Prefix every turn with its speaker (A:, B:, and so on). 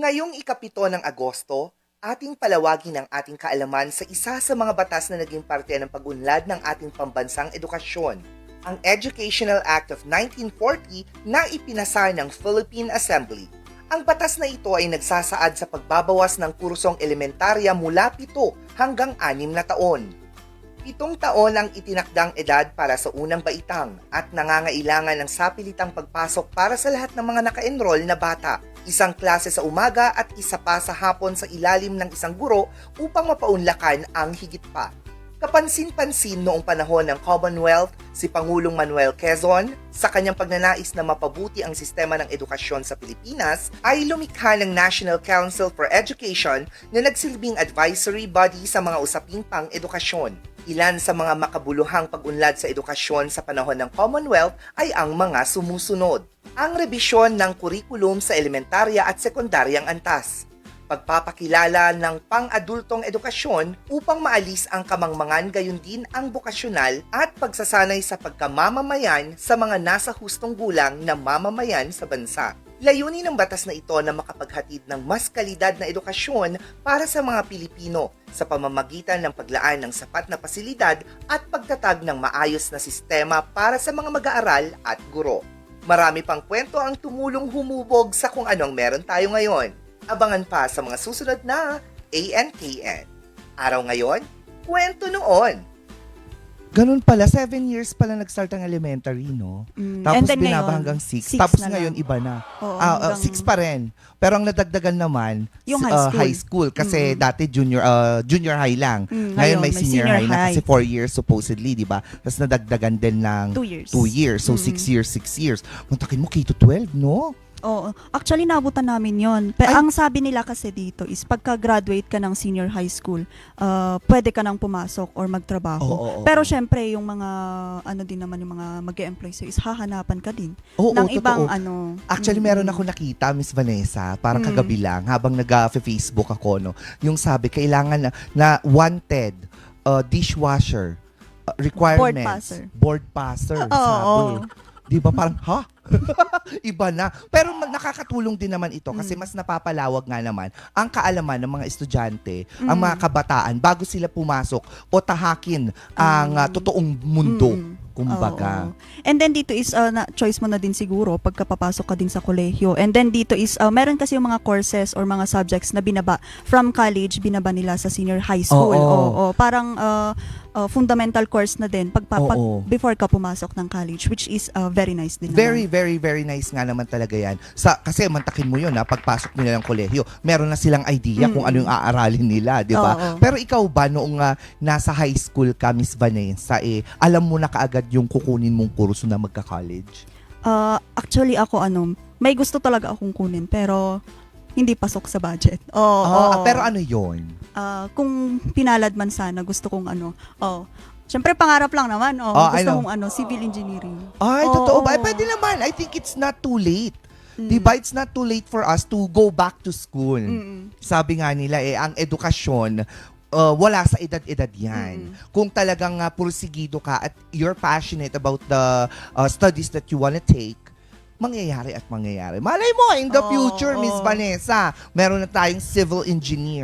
A: Ngayong ikapito ng Agosto, ating palawagin ang ating kaalaman sa isa sa mga batas na naging parte ng pag-unlad ng ating pambansang edukasyon, ang Educational Act of 1940 na ipinasa ng Philippine Assembly. Ang batas na ito ay nagsasaad sa pagbabawas ng kursong elementarya mula 7 hanggang 6 na taon. Pitong taon ang itinakdang edad para sa unang baitang at nangangailangan ng sapilitang pagpasok para sa lahat ng mga naka-enroll na bata. Isang klase sa umaga at isa pa sa hapon sa ilalim ng isang guro upang mapaunlakan ang higit pa. Kapansin-pansin noong panahon ng Commonwealth si Pangulong Manuel Quezon sa kanyang pagnanais na mapabuti ang sistema ng edukasyon sa Pilipinas ay lumikha ng National Council for Education na nagsilbing advisory body sa mga usaping pang-edukasyon. Ilan sa mga makabuluhang pag-unlad sa edukasyon sa panahon ng Commonwealth ay ang mga sumusunod. Ang rebisyon ng kurikulum sa elementarya at sekundaryang antas pagpapakilala ng pang-adultong edukasyon upang maalis ang kamangmangan gayon din ang bokasyonal at pagsasanay sa pagkamamamayan sa mga nasa hustong gulang na mamamayan sa bansa. Layunin ng batas na ito na makapaghatid ng mas kalidad na edukasyon para sa mga Pilipino sa pamamagitan ng paglaan ng sapat na pasilidad at pagtatag ng maayos na sistema para sa mga mag-aaral at guro. Marami pang kwento ang tumulong humubog sa kung anong meron tayo ngayon. Abangan pa sa mga susunod na ANKN. Araw ngayon, kwento noon. Ganun pala, seven years pala nag-start ang elementary, no?
B: Mm,
A: Tapos
B: and then
A: binaba
B: ngayon,
A: hanggang six.
B: six
A: Tapos
B: na
A: ngayon
B: lang.
A: iba na.
B: Oo,
A: Ah, ah,
B: hanggang-
A: six pa rin. Pero ang nadagdagan naman,
B: Yung high
A: ah,
B: school.
A: high school. Kasi
B: Mm.
A: dati junior ah, junior high lang.
B: Mm,
A: ngayon may senior, high, na
B: high.
A: kasi four years supposedly, di ba? Tapos nadagdagan din ng
B: Two years.
A: two years. So
B: Mm.
A: six years, six years. Muntakin mo K to 12, no?
B: Oo. Actually, nabutan namin yon. Pero
A: Ay.
B: ang sabi nila kasi dito is pagka-graduate ka ng senior high school, uh, pwede ka nang pumasok or magtrabaho.
A: Oo, oo,
B: Pero
A: oo.
B: syempre, yung mga, ano din naman, yung mga mag employ sa'yo is hahanapan ka din
A: Oo,
B: ng
A: totoo.
B: ibang ano.
A: Actually, meron ako nakita, Miss Vanessa, parang
B: Mm.
A: kagabi lang, habang nag-Facebook ako, no, yung sabi, kailangan na, na wanted uh, dishwasher uh, requirements.
B: passer.
A: Board passer,
B: Oo,
A: sabi. Di ba parang, ha? Iba na. Pero nakakatulong din naman ito kasi
B: Mm.
A: mas napapalawag nga naman ang kaalaman ng mga estudyante, ang
B: Mm.
A: mga kabataan, bago sila pumasok o tahakin ang uh,
B: Mm.
A: totoong mundo.
B: Mm.
A: Kumbaga.
B: Oo. And then dito is uh, na, choice mo na din siguro pagkapapasok ka din sa kolehiyo. And then dito is uh, meron kasi yung mga courses or mga subjects na binaba from college binaba nila sa senior high school.
A: Oo.
B: Oo, parang uh, uh, fundamental course na din pag, pag
A: Oo.
B: before ka pumasok ng college which is uh, very nice din
A: Very,
B: naman.
A: very, very nice nga naman talaga yan. Sa, kasi mantakin mo yun, ha, pagpasok nila ng kolehiyo, meron na silang idea kung
B: Mm.
A: ano yung aaralin nila, di ba? Pero ikaw ba, noong ah, nasa high school ka, Miss Vanessa, eh, alam mo na kaagad yung kukunin mong kurso na magka-college?
B: Uh, actually ako ano, may gusto talaga akong kunin pero hindi pasok sa budget. Oo.
A: Ah,
B: oo.
A: pero ano yon?
B: Ah, kung pinalad man sana, gusto kong ano, oh, Siyempre, pangarap lang naman. Oh,
A: Oh, I
B: gusto
A: know.
B: kong ano, civil engineering.
A: Ay,
B: Oo,
A: totoo ba? Eh,
B: oo.
A: pwede naman. I think it's not too late.
B: Mm.
A: Di ba? It's not too late for us to go back to school.
B: Mm-mm.
A: Sabi nga nila, eh, ang edukasyon, uh, wala sa edad-edad yan.
B: Mm.
A: Kung talagang uh, pursigido ka at you're passionate about the uh, studies that you wanna take, mangyayari at mangyayari. Malay mo, in the
B: Oo,
A: future, Miss
B: oo.
A: Vanessa, meron na tayong civil engineer.